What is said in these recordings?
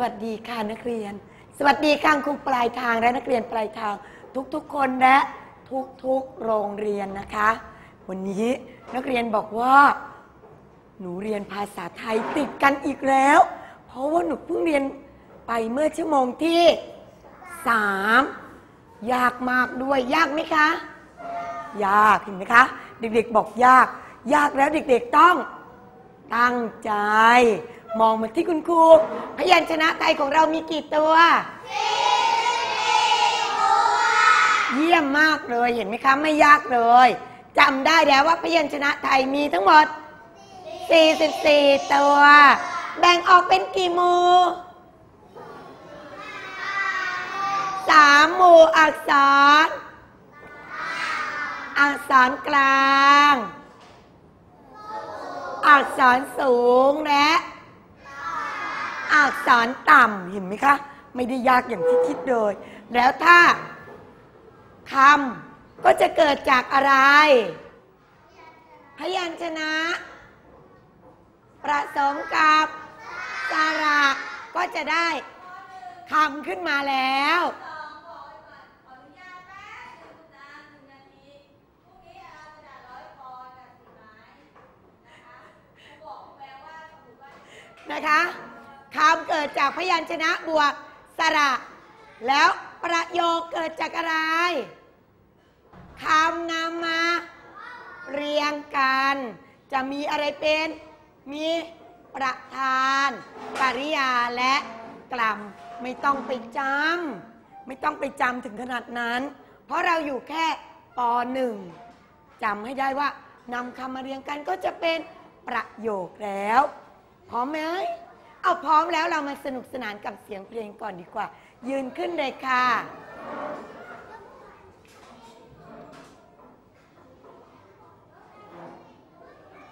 สวัสดีค่ะนักเรียน สวัสดีค่ะครูปลายทางและนักเรียนปลายทาง ทุกๆคนและทุกๆโรงเรียนนะคะ วันนี้นักเรียนบอกว่า หนูเรียนภาษาไทยติดกันอีกแล้ว เพราะว่าหนูเพิ่งเรียนไปเมื่อชั่วโมงที่สามยากมากด้วยยากไหมคะ ยากเห็นไหมคะ เด็กๆบอกยาก ยากแล้วเด็กๆต้องตั้งใจ มองมาที่คุณครู พยัญชนะไทยของเรามีกี่ตัวเยี่ยมมากเลยเห็นไหมคะไม่ยากเลยจำได้แล้วว่าพยัญชนะไทยมีทั้งหมด 44 ตัว แบ่งออกเป็นกี่หมู่สามหมู่อักษร อักษรกลาง อักษรสูงและ อักษรต่ำเห็นไหมคะ ไม่ได้ยากอย่างที่คิดเลย แล้วถ้าคำก็จะเกิดจากอะไร พยัญชนะ ประสมกับสระก็จะได้คำขึ้นมาแล้วนะคะ คำเกิดจากพยัญชนะบวกสระ แล้วประโยคเกิดจากอะไรคำนำมาเรียงกัน จะมีอะไรเป็นมีประธาน ปริยาและกลัมไม่ต้องไปจำไม่ต้องไปจำถึงขนาดนั้น เพราะเราอยู่แค่ปหนึ่งจำให้ได้ว่านำคำมาเรียงกันก็จะเป็นประโยคแล้วพร้อมไหม เอาพร้อมแล้วเรามาสนุกสนานกับเสียงเพลงก่อนดีกว่า ยืนขึ้นเลยค่ะ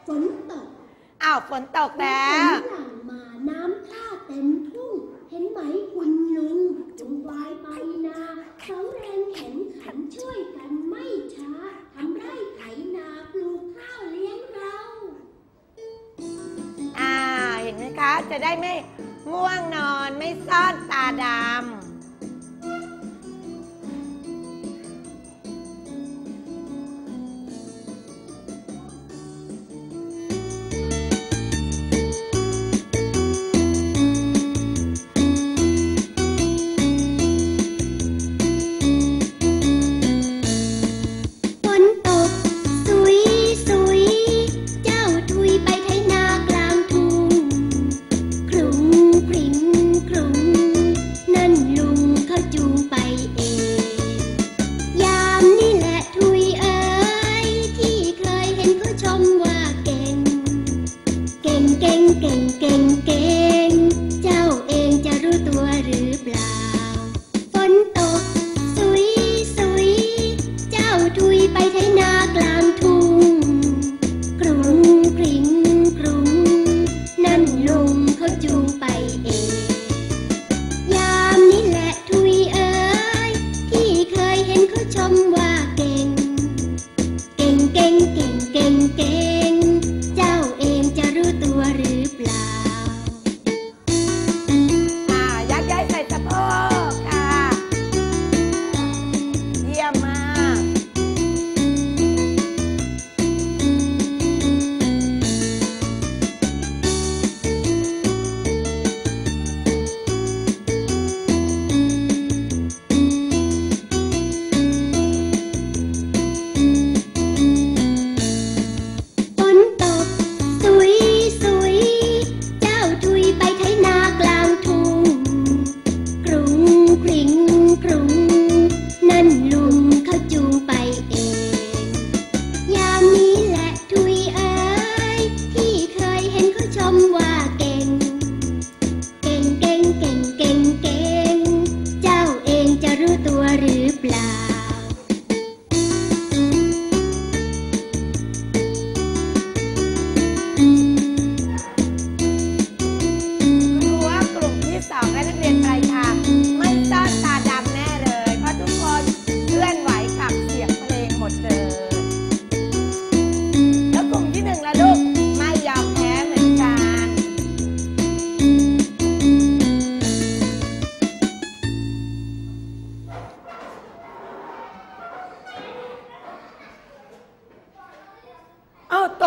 ฝนตกอ้าวฝนตกแล้วฝนหลั่งมาน้ำท่าเต็มทุ่ง เห็นไหมคุณลุง จะได้ไม่ง่วงนอนไม่ซ่อนตาดำ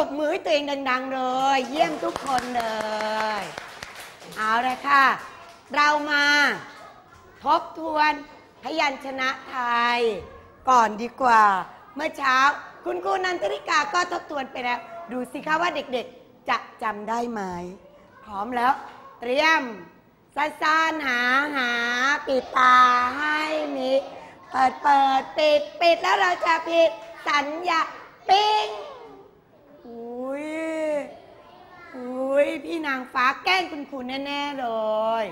จบมือเตือนดัง ๆ เลย เยี่ยมทุกคนเลย เอาละค่ะ เรามาทบทวนพยัญชนะไทย ก่อนดีกว่า เมื่อเช้า คุณครูนันทริกาก็ทบทวนไปแล้ว ดูสิคะว่าเด็กๆ จะจำได้ไหม พร้อมแล้ว เตรียมสั้นหาหา ปิดตาให้มีเปิดเปิดปิดปิดแล้วเราจะผิดสัญญา ปิ้งอุ้ ยอุ้ยพี่นางฟ้าแกล้งคุณครูแน่ ๆ เลย